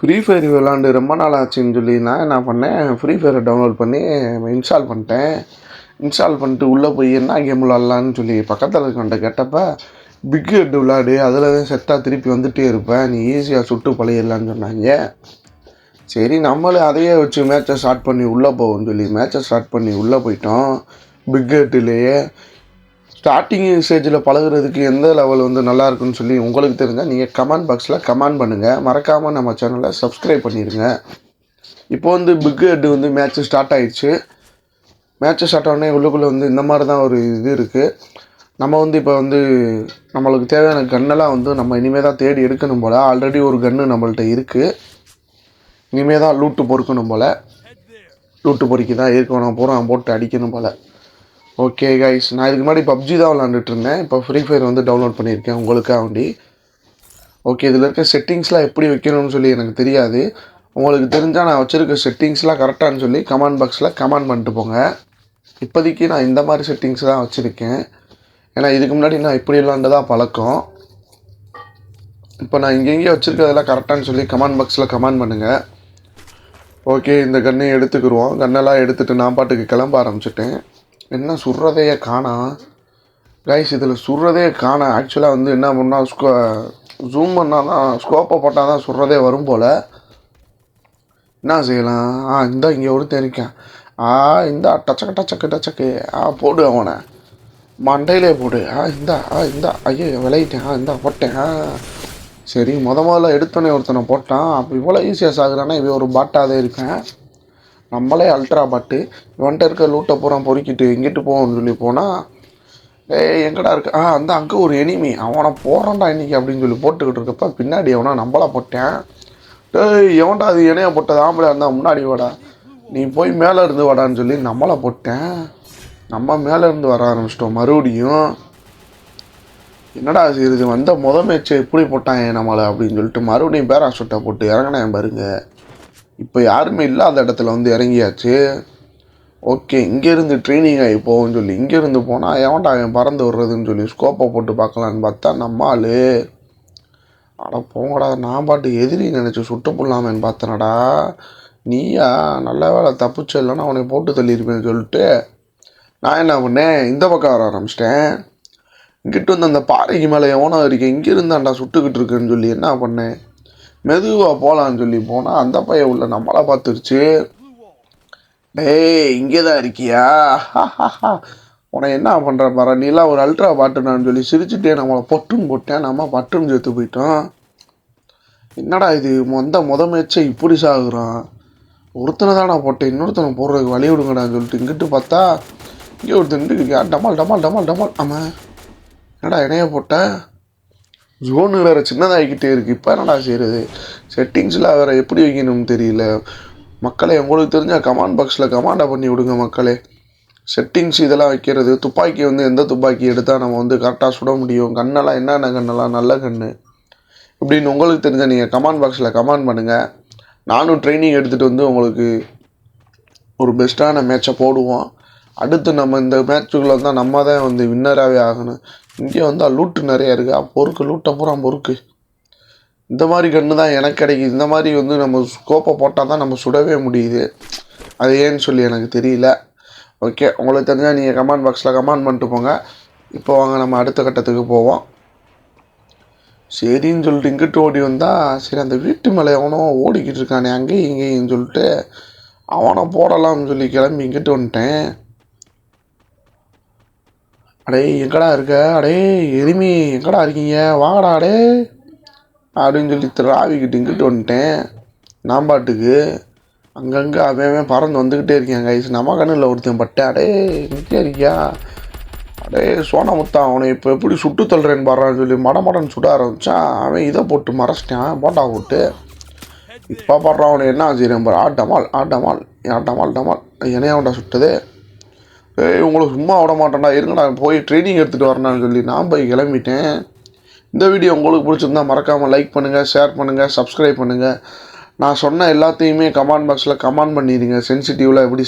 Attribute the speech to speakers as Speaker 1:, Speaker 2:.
Speaker 1: Free fire விளாண்டு ரொம்ப நாள் ஆச்சுன்னு சொல்லி நான் என்ன பண்ணேன் ஃப்ரீ ஃபயரை டவுன்லோட் பண்ணி இன்ஸ்டால் பண்ணிட்டேன். இன்ஸ்டால் பண்ணிட்டு உள்ளே போய் என்ன கேம் விளாட்லான்னு சொல்லி பக்கத்தில் இருக்கவன்ட்ட கேட்டப்ப பிக் ஹெட் விளாடு அதில் தான் செட்டாக திருப்பி வந்துகிட்டே இருப்பேன். நீ ஈஸியாக சுட்டு பழையிடலான்னு சொன்னாங்க. சரி நம்மளும் அதையே வச்சு மேட்சை ஸ்டார்ட் பண்ணி உள்ளே போவோம்னு சொல்லி மேட்சை ஸ்டார்ட் பண்ணி உள்ளே போயிட்டோம். பிக் ஹெட்டுலேயே ஸ்டார்டிங் ஸ்டேஜில் பழகுறதுக்கு எந்த லெவல் வந்து நல்லா இருக்குன்னு சொல்லி உங்களுக்கு தெரிஞ்சால் நீங்கள் கமெண்ட் பாக்ஸில் கமெண்ட் பண்ணுங்கள் மறக்காமல் நம்ம சேனலை சப்ஸ்கிரைப் பண்ணிடுங்க இப்போ வந்து பிக் ஹெட் வந்து மேட்ச் ஸ்டார்ட் ஆயிடுச்சு. மேட்ச் ஸ்டார்ட் ஆனே உள்ளுக்குள்ளே வந்து இந்த மாதிரி தான் ஒரு இது இருக்குது நம்ம வந்து இப்போ வந்து நம்மளுக்கு தேவையான கன்னெல்லாம் வந்து நம்ம இனிமேல் தான் தேடி எடுக்கணும் போல். ஆல்ரெடி ஒரு கன்று நம்மள்ட்ட இருக்குது இனிமேல் தான் லூட்டு பொறுக்கணும் போல். லூட்டு பொறுக்கி தான் இருக்கணும். பூரா போட்டு அடிக்கணும் போல். ஓகே கைஸ் நான் இதுக்கு முன்னாடி பப்ஜி தான் விளாண்டுட்டு இருந்தேன். இப்போ ஃப்ரீ ஃபயர் வந்து டவுன்லோட் பண்ணியிருக்கேன் உங்களுக்காக வேண்டி ஓகே இதில் இருக்க செட்டிங்ஸ்லாம் எப்படி வைக்கணும்னு சொல்லி எனக்கு தெரியாது. உங்களுக்கு தெரிஞ்சால் நான் வச்சுருக்க செட்டிங்ஸ்லாம் கரெக்டானு சொல்லி கமெண்ட் பாக்ஸில் கமெண்ட் பண்ணிட்டு போங்க. இப்போதைக்கு நான் இந்த மாதிரி செட்டிங்ஸ் தான் வச்சுருக்கேன். ஏன்னா இதுக்கு முன்னாடி நான் இப்படி விளாண்டுதான் பழக்கம். இப்போ நான் இங்கெங்கே வச்சுருக்கிறதெல்லாம் கரெக்டானு சொல்லி கமெண்ட் பாக்ஸில் கமெண்ட் பண்ணுங்கள் ஓகே இந்த கன்னையும் எடுத்துக்கிடுவோம் கன்னெல்லாம் எடுத்துகிட்டு நான் பாட்டுக்கு கிளம்ப ஆரம்பிச்சிட்டேன். என்ன சுடுறதையே காணா? கைஸ் இதில் சுடுறதே காணோம் ஆக்சுவலாக வந்து என்ன பண்ணால் ஸ்கோ ஜூம் பண்ணால் தான் ஸ்கோப்பை போட்டால் தான் சுடுறதே வரும் போல். என்ன செய்யலாம்? ஆ இந்த இங்கே ஒருத்தன் இருக்கேன். ஆ இந்த டச்சக்கு டச்சக்கு டச்சக்கு ஆ போடு அவனை. மண்டையிலே போடு. ஆ இந்த ஆ இந்த ஐயோ விளையிட்டேன். ஆ இந்த போட்டேன். ஆ. சரி முத முதல்ல எடுத்தோன்னே ஒருத்தனை போட்டான். அப்போ இவ்வளோ ஈஸியாக சாகுறானா இவன் ஒரு பாட்டாதே இருக்கேன். நம்மளே அல்ட்ரா பாட்டு இவன்ட்ட இருக்க லூட்டை பூரா பொறுக்கிட்டு எங்கிட்டு போவோம்னு சொல்லி போனால் ஏய் எங்கடா இருக்கு? ஆ அந்த அங்கே ஒரு எனிமி அவனை போகிறான்டா இன்றைக்கி அப்படின்னு சொல்லி போட்டுக்கிட்டு இருக்கப்ப பின்னாடி எவனா நம்மளா போட்டேன். டேய் எவன்டா அது இணைய போட்டது ஆம்பளை இருந்தால் முன்னாடி வாடா. நீ போய் மேலே இருந்து வாடான்னு சொல்லி நம்மளை போட்டேன். நம்ம மேலே இருந்து வர ஆரம்பிச்சிட்டோம் மறுபடியும். என்னடா செய்யுது வந்த முத மேட்ச் எப்படி போட்டான் நம்மளை? அப்படின்னு சொல்லிட்டு மறுபடியும் பேராசூட்டை போட்டு இறங்கினேன் பாருங்க. இப்போ யாருமே இல்லாத இடத்துல வந்து இறங்கியாச்சு. ஓகே இங்கேருந்து ட்ரைனிங் ஆகி போகும்னு சொல்லி இங்கேருந்து போனால் எவன்டா அவன் பறந்து விடுறதுன்னு சொல்லி ஸ்கோப்பை போட்டு பார்க்கலான்னு பார்த்தா நம்ம ஆள். அட போங்கடா நான் பாட்டு எதிரி நினச்சி சுட்டு போடலாமேன்னு பார்த்தனடா. நீயா நல்ல வேலை தப்பிச்சு இல்லைன்னா அவனை போட்டு தள்ளியிருப்பேன்னு சொல்லிட்டு நான் என்ன பண்ணேன்? இந்த பக்கம் வர ஆரம்பிச்சிட்டேன். இங்கிட்டு வந்து அந்த பாறைக்கு மேலே எவனோ இருக்கேன் இங்கே இருந்தாண்டா சுட்டுக்கிட்டு இருக்குன்னு சொல்லி என்ன பண்ணேன்? மெதுவாக போகலான்னு சொல்லி போனால் அந்த பையன் உள்ள நம்மளை பார்த்துருச்சு. டேய் இங்கே தான் இருக்கியா உன்னை என்ன பண்ணுற பாரு நீலாம் ஒரு அல்ட்ரா பாட்டுனான்னு சொல்லி சிரிச்சுட்டே நம்மளை பொட்டுன்னு போட்டேன். நம்ம பட்டுன்னு சேர்த்து போயிட்டோம். என்னடா இது? மொந்த முத மேட்சை இப்படி சாகுறான். ஒருத்தனை தான் நான் போட்டேன் இன்னொருத்தனை போடுறதுக்கு வழி விடுங்கடான்னு சொல்லிட்டு இங்கிட்டு பார்த்தா இங்கே ஒருத்தன் டமால் டமால் டமால் டமால். ஆமாம் என்னடா இணைய போட்டேன் ஜோனு வேறு சின்னதாகிக்கிட்டே இருக்குது இப்போ என்னடா செய்கிறது செட்டிங்ஸில் வேறு எப்படி வைக்கணும்னு தெரியல. மக்களே உங்களுக்கு தெரிஞ்சால் கமாண்ட் பாக்ஸில் கமாண்டாக பண்ணி விடுங்க மக்களே. செட்டிங்ஸ் இதெல்லாம் வைக்கிறது துப்பாக்கி வந்து எந்த துப்பாக்கி எடுத்தால் நம்ம வந்து கரெக்டாக சுட முடியும்? கண்ணெல்லாம் என்னென்ன கண்ணெல்லாம்? நல்ல கண்ணு. இப்படின்னு உங்களுக்கு தெரிஞ்சால் நீங்கள் கமாண்ட் பாக்ஸில் கமெண்ட் பண்ணுங்கள் நானும் ட்ரைனிங் எடுத்துகிட்டு வந்து உங்களுக்கு ஒரு பெஸ்ட்டான மேட்சை போடுவோம். அடுத்து நம்ம இந்த மேட்சுக்குள்ளே தான் நம்ம தான் வந்து வின்னராகவே ஆகணும். இங்கே வந்து லூட்டு நிறையா இருக்குது. பொறுக்கு லூட்டை பூரா பொறுக்கு. இந்த மாதிரி கன்று தான் எனக்கு கிடைக்குது. இந்த மாதிரி வந்து நம்ம ஸ்கோப்பை போட்டால் தான் நம்ம சுடவே முடியுது. அது ஏன்னு சொல்லி எனக்கு தெரியல. ஓகே உங்களுக்கு தெரிஞ்சால் நீங்கள் கமெண்ட் பாக்ஸில் கமெண்ட் பண்ணிட்டு போங்க. இப்போ வாங்க நம்ம அடுத்த கட்டத்துக்கு போவோம். சரின்னு சொல்லிட்டு இங்கிட்டு ஓடி வந்தால் சரி அந்த வீட்டு மேலே எவனோ ஓடிக்கிட்டு இருக்கானே அங்கேயும் இங்கேயும் சொல்லிட்டு அவனை போடலாம்னு சொல்லி கிளம்பி இங்கிட்டு வந்துட்டேன். அடே எங்கடா இருக்க? அடே எருமி எங்கடா இருக்கீங்க? வாங்கடா அடே. அப்படின்னு சொல்லி திராவிக்கிட்டு இங்கிட்டு வந்துட்டேன். நான் பாட்டுக்கு அங்கங்கே அவன் அவன் பறந்து வந்துக்கிட்டே இருக்கேன் கைஸ் நம்ம கண்ணில் ஒருத்தன் பட்டேன். அடே இங்கே இருக்கியா? அடே சோனமுத்தான் அவனை இப்போ எப்படி சுட்டு தள்ளுறேன்னு பாடுறான்னு சொல்லி மட மடன்னு சுட ஆரம்பித்தான் அவன் இதை போட்டு மறைச்சிட்டான் போட்டா போட்டு. இப்போ பாடுறான் அவனை என்ன செய்கிறேன் பாரு? ஆட்டமால் ஆட்டமால் ஆட்டமால் டமால் என்னையாவன்டா சுட்டது? உங்களுக்கு சும்மா விட மாட்டேன்டா. இருங்கடா போய் ட்ரைனிங் எடுத்துகிட்டு வரேன்னு சொல்லி நான் போய் கிளம்பிட்டேன். இந்த வீடியோ உங்களுக்கு பிடிச்சிருந்தா மறக்காமல் லைக் பண்ணுங்கள் ஷேர் பண்ணுங்கள் சப்ஸ்கிரைப் பண்ணுங்கள் நான் சொன்ன எல்லாத்தையுமே கமெண்ட் பாக்ஸில் கமெண்ட் பண்ணிடுங்க. சென்சிட்டிவில் எப்படி